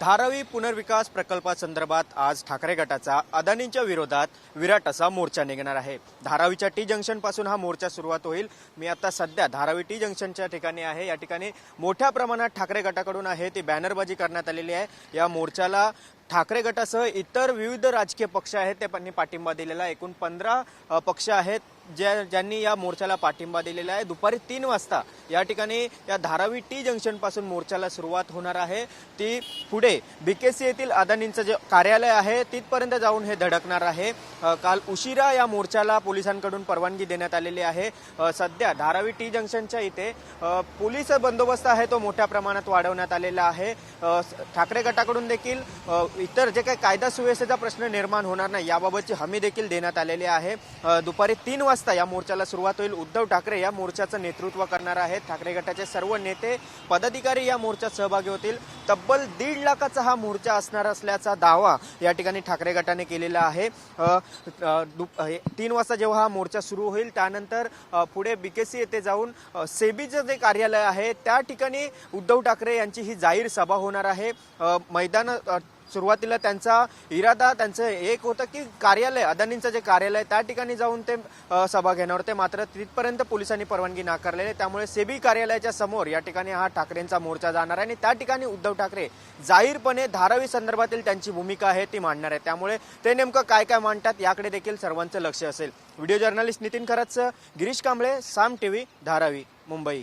धारावी पुनर्विकास प्रकल्पासंदर्भात आज ठाकरे गटाचा अदानींच्या विरोधात विराट असा मोर्चा निघणार आहे. धारावीच्या टी जंक्शनपासून हा मोर्चा सुरुवात होईल. मी आता सध्या धारावी टी जंक्शनच्या ठिकाणी आहे. या ठिकाणी मोठ्या प्रमाणात ठाकरे गटाकडून आहे. ती बॅनरबाजी करण्यात आलेली आहे. या मोर्चाला ठाकरे गटासह इतर विविध राजकीय पक्ष आहेत. ते त्यांनी पाठिंबा दिलेला एकूण पंधरा पक्ष आहेत. ज्या ज्यांनी या मोर्चाला पाठिंबा दिलेला आहे दुपारी तीन वाजता या ठिकाणी या धारावी टी जंक्शनपासून मोर्चाला सुरुवात होणार आहे. ती पुढे बीकेसी येथील अदानींचं जे कार्यालय आहे तिथपर्यंत जाऊन हे धडकणार आहे. काल उशिरा या मोर्चाला पोलिसांकडून परवानगी देण्यात आलेली आहे. सध्या धारावी टी जंक्शनच्या इथे पोलीस बंदोबस्त आहे तो मोठ्या प्रमाणात वाढवण्यात आलेला आहे. ठाकरे गटाकडून देखील इतर जे काही कायदा सुव्यवस्थेचा प्रश्न निर्माण होणार नाही याबाबतची हमी देखील देण्यात आलेली आहे. दुपारी तीन वाजता या मोर्चाला सुरुवात होईल. उद्धव ठाकरे या मोर्चाचं नेतृत्व करणार आहेत. ठाकरे गटाचे सर्व नेते पदाधिकारी या मोर्चात सहभागी होतील. तब्बल दीड लाखाचा हा मोर्चा असणार असल्याचा दावा या ठिकाणी ठाकरे गटाने केलेला आहे. तीन वाजता जेव्हा हा मोर्चा सुरू होईल त्यानंतर पुढे बीकेसी येथे जाऊन सेबीचं जे कार्यालय आहे त्या ठिकाणी उद्धव ठाकरे यांची ही जाहीर सभा होणार आहे. मैदान सुरुवातीला त्यांचा इरादा त्यांचं एक होतं की कार्यालय अदानींचं जे कार्यालय त्या ठिकाणी जाऊन ते सभा घेणार. होते मात्र तिथपर्यंत पोलिसांनी परवानगी नाकारलेली आहे. त्यामुळे सेबी कार्यालयाच्या समोर या ठिकाणी हा ठाकरेंचा मोर्चा जाणार आहे आणि त्या ठिकाणी उद्धव ठाकरे जाहीरपणे धारावी संदर्भातील त्यांची भूमिका आहे ती मांडणार आहे. त्यामुळे ते नेमकं काय काय मांडतात याकडे देखील सर्वांचं लक्ष असेल. व्हिडिओ जर्नलिस्ट नितीन खरच गिरीश कांबळे साम टीव्ही धारावी मुंबई.